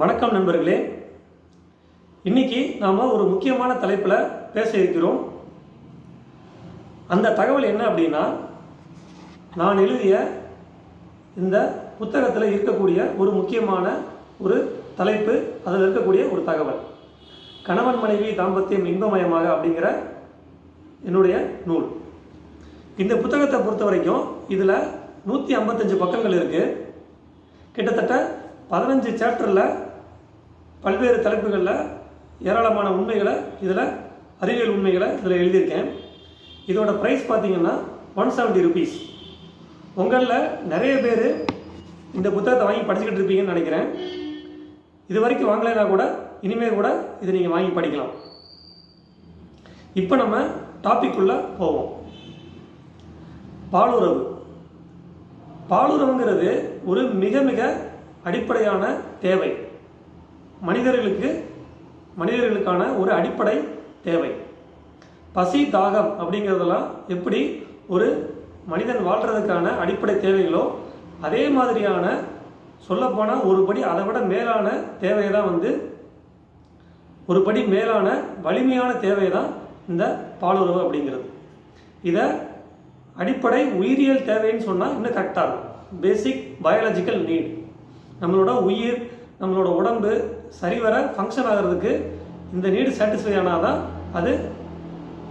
வணக்கம் நண்பர்களே. இன்னைக்கு நாம் ஒரு முக்கியமான தலைப்பில் பேச இருக்கிறோம். அந்த தகவல் என்ன அப்படின்னா நான் எழுதிய இந்த புத்தகத்தில் இருக்கக்கூடிய ஒரு முக்கியமான ஒரு தலைப்பு அதில் இருக்கக்கூடிய ஒரு தகவல். கணவன் மனைவி தாம்பத்தியம் இன்பமயமாக அப்படிங்கிற என்னுடைய நூல். இந்த புத்தகத்தை பொறுத்த வரைக்கும் இதில் நூற்றி ஐம்பத்தஞ்சு பக்கங்கள் இருக்குது கிட்டத்தட்ட பதினஞ்சு சாப்டரில் பல்வேறு தலைப்புகளில் ஏராளமான உண்மைகளை இதில் அறிவியல் உண்மைகளை இதில் எழுதியிருக்கேன். இதோட ப்ரைஸ் பார்த்தீங்கன்னா ஒன் செவன்ட்டி ருபீஸ் உங்களில் நிறைய பேர் இந்த புத்தகத்தை வாங்கி படிச்சுக்கிட்டு இருப்பீங்கன்னு நினைக்கிறேன். இது வரைக்கும் வாங்கலைன்னா கூட இனிமேல் கூட இதை நீங்கள் வாங்கி படிக்கலாம். இப்போ நம்ம டாபிக் போவோம். பாலுறவு. பாலுறவுங்கிறது ஒரு மிக மிக அடிப்படையான தேவை. மனிதர்களுக்கு மனிதர்களுக்கான ஒரு அடிப்படை தேவை. பசி தாகம் அப்படிங்கிறதெல்லாம் எப்படி ஒரு மனிதன் வாழ்கிறதுக்கான அடிப்படை தேவைகளோ அதே மாதிரியான சொல்லப்போனால் ஒரு படி அதை விட மேலான தேவை தான் வந்து ஒரு படி மேலான வலிமையான தேவை தான் இந்த பாலுறவு அப்படிங்கிறது. இதை அடிப்படை உயிரியல் தேவைன்னு சொன்னால் இன்னும் கரெக்டாக இருக்கும். பேசிக் பயாலஜிக்கல் நீட் நம்மளோட உயிர் நம்மளோட உடம்பு சரிவர ஃபங்க்ஷன் ஆகிறதுக்கு இந்த நீடு சாட்டிஸ்ஃபை ஆனால் தான் அது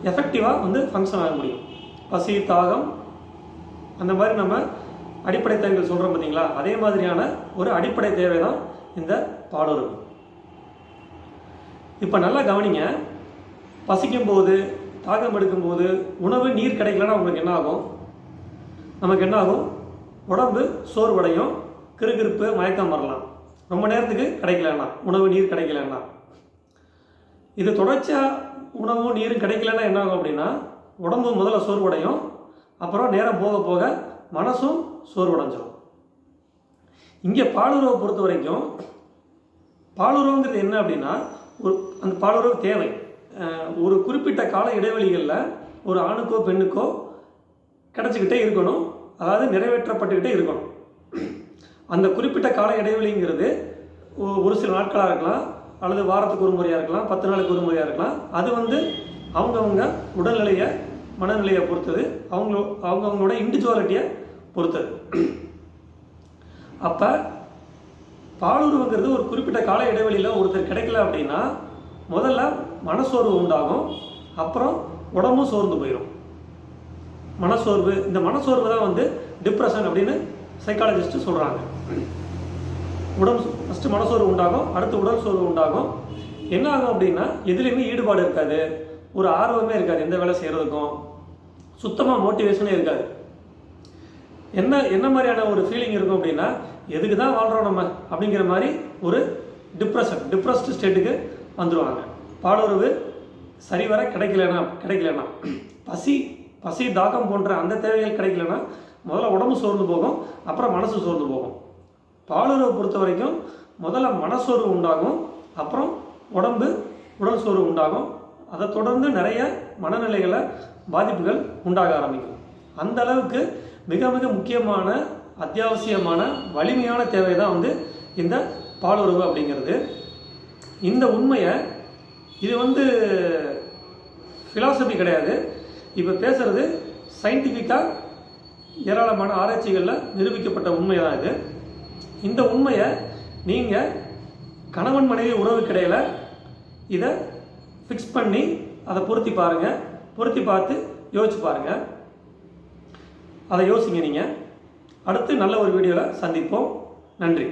எஃபெக்டிவாக வந்து ஃபங்க்ஷன் ஆக முடியும். பசி தாகம் அந்த மாதிரி நம்ம அடிப்படை தேவைகள் சொல்கிறோம் பார்த்தீங்களா? அதே மாதிரியான ஒரு அடிப்படை தேவை தான் இந்த பாலுறவு இப்போ நல்லா கவனிங்க. பசிக்கும் போது தாகம் எடுக்கும்போது உணவு நீர் கிடைக்கலன்னா உங்களுக்கு என்ன ஆகும்? நமக்கு என்ன ஆகும்? உடம்பு சோர்வடையும் கிறுகிறுப்பு மயக்கம் வரலாம். ரொம்ப நேரத்துக்கு கிடைக்கலன்னா உணவு நீர் கிடைக்கலன்னா இது தொடர்ச்சியாக உணவும் நீரும் கிடைக்கலன்னா என்ன ஆகும் அப்படின்னா உடம்பு முதல்ல சோர்வடையும். அப்புறம் நேரம் போக போக மனசும் சோர்வடைஞ்சிடும் இங்கே பாலுறவை பொறுத்த வரைக்கும் பாலுறவுங்கிறது என்ன அப்படின்னா ஒரு அந்த பாலுறவு தேவை. ஒரு குறிப்பிட்ட கால இடைவெளிகளில் ஒரு ஆணுக்கோ பெண்ணுக்கோ கிடச்சிக்கிட்டே இருக்கணும். அதாவது நிறைவேற்றப்பட்டுக்கிட்டே இருக்கணும். அந்த குறிப்பிட்ட கால இடைவெளிங்கிறது ஒரு சில நாட்களாக இருக்கலாம் அல்லது வாரத்துக்கு ஒரு முறையாக இருக்கலாம் பத்து நாளுக்கு ஒரு முறையாக இருக்கலாம். அது வந்து அவங்கவுங்க உடல்நிலையை மனநிலையை பொறுத்தது அவங்க அவங்கவுங்களோட இண்டிவிஜுவாலிட்டியை பொறுத்தது. அப்போ பாலுறவுங்கிறது ஒரு குறிப்பிட்ட கால இடைவெளியில் ஒருத்தர் கிடைக்கல அப்படின்னா முதல்ல மனசோர்வு உண்டாகும் அப்புறம் உடம்பும் சோர்ந்து போயிடும் மனசோர்வு இந்த மனசோர்வு தான் வந்து டிப்ரெஷன் அப்படின்னு சைக்காலஜிஸ்ட்டு சொல்கிறாங்க உடம்பு ஃபஸ்ட்டு மனசோர்வு உண்டாகும் அடுத்து உடல் சோர்வு உண்டாகும். என்ன ஆகும் அப்படின்னா எதுலேயுமே ஈடுபாடு இருக்காது. ஒரு ஆர்வமே இருக்காது எந்த வேலை செய்கிறதுக்கும் சுத்தமாக மோட்டிவேஷனே இருக்காது. என்ன என்ன மாதிரியான ஒரு ஃபீலிங் இருக்கும் அப்படின்னா எதுக்கு தான் வாழ்கிறோம் நம்ம அப்படிங்கிற மாதிரி ஒரு டிப்ரெஷன் டிப்ரெஸ்டு ஸ்டேட்டுக்கு வந்துடுவாங்க பாலுறவு சரிவர கிடைக்கலனா கிடைக்கலனா. பசி பசி தாகம் போன்ற அந்த தேவைகள் கிடைக்கலனா முதல்ல உடம்பு சோர்ந்து போகும் அப்புறம் மனசு சோர்ந்து போகும். பாலுறவை பொறுத்த வரைக்கும் முதல்ல மனசோர்வு உண்டாகும் அப்புறம் உடம்பு உடல் சோர்வு உண்டாகும். அதை தொடர்ந்து நிறைய மனநிலைகளை பாதிப்புகள் உண்டாக ஆரம்பிக்கும். அந்த அளவுக்கு மிக மிக முக்கியமான அத்தியாவசியமான வலிமையான தேவை தான் வந்து இந்த பாலுறவு அப்படிங்கிறது. இந்த உண்மையை இது வந்து ஃபிலாசபி கிடையாது. இப்போ பேசுகிறது சயின்டிஃபிக்காக ஏராளமான ஆராய்ச்சிகளில் நிரூபிக்கப்பட்ட உண்மை தான் இது. இந்த உண்மையை நீங்கள் கணவன் மனைவி உறவு கிடையில இதை ஃபிக்ஸ் பண்ணி அதை பொருத்தி பாருங்கள் பொருத்தி பார்த்து யோசிச்சு பாருங்கள் அதை யோசிங்க நீங்கள் அடுத்து நல்ல ஒரு வீடியோவில் சந்திப்போம். நன்றி.